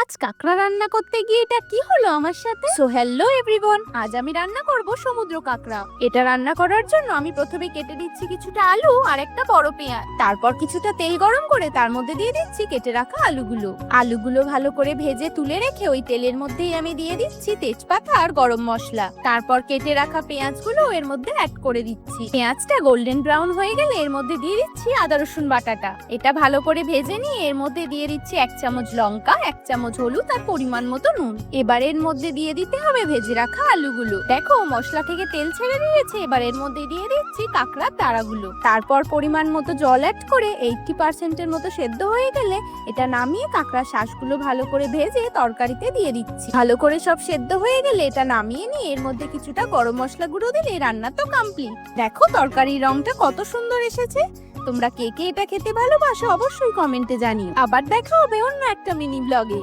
আজ কাঁকড়া রান্না করতে গিয়ে এটা কি হলো আমার সাথে? সো হ্যালো এভরিওয়ান আজ আমি রান্না করব সমুদ্র কাঁকড়া। এটা রান্না করার জন্য আমি প্রথমে কেটে দিচ্ছি কিছুটা আলু আর একটা বড় পেঁয়াজ। তারপর কিছুটা তেল গরম করে তার মধ্যে দিয়ে দিচ্ছি কেটে রাখা আলুগুলো। আলুগুলো ভালো করে ভেজে তুলে রেখে ওই তেলের মধ্যেই আমি দিয়ে দিচ্ছি তেজপাতা আর গরম মশলা। তারপর কেটে রাখা পেঁয়াজগুলো এর মধ্যে অ্যাড করে দিচ্ছি। পেঁয়াজটা গোল্ডেন ব্রাউন হয়ে গেলে এর মধ্যে দিয়ে দিচ্ছি আদা রসুন বাটাটা। এটা ভালো করে ভেজে নিয়ে এর মধ্যে দিয়ে দিচ্ছি এক চামচ লঙ্কা এক চামচ হলুদ আর পরিমাণ মতো নুন। এবার এর মধ্যে দিয়ে দিতে হবে ভেজে রাখা আলুগুলো। দেখো, মশলা থেকে তেল ছেড়ে দিয়েছে। এবার এর মধ্যে দিয়ে দিচ্ছি কাঁকড়ার দাঁড়াগুলো। তারপর পরিমাণ মতো জল অ্যাড করে এইটটি পার্সেন্টের মতো সেদ্ধ হয়ে গেলে এটা নামিয়ে কাঁকড়ার শ্বাসগুলো ভালো করে ভেজে তরকারিতে দিয়ে দিচ্ছি। ভালো করে সব সেদ্ধ হয়ে গেলে এটা নামিয়ে নিয়ে এর মধ্যে কিছুটা গরম মশলা গুঁড়ো দিলে রান্না তো কমপ্লিট দেখো, তরকারির রংটা কত সুন্দর এসেছে। তোমরা কে কে এটা খেতে ভালোবাসো অবশ্যই কমেন্টে জানিও। আবার দেখা হবে অন্য একটা মিনি ব্লগে।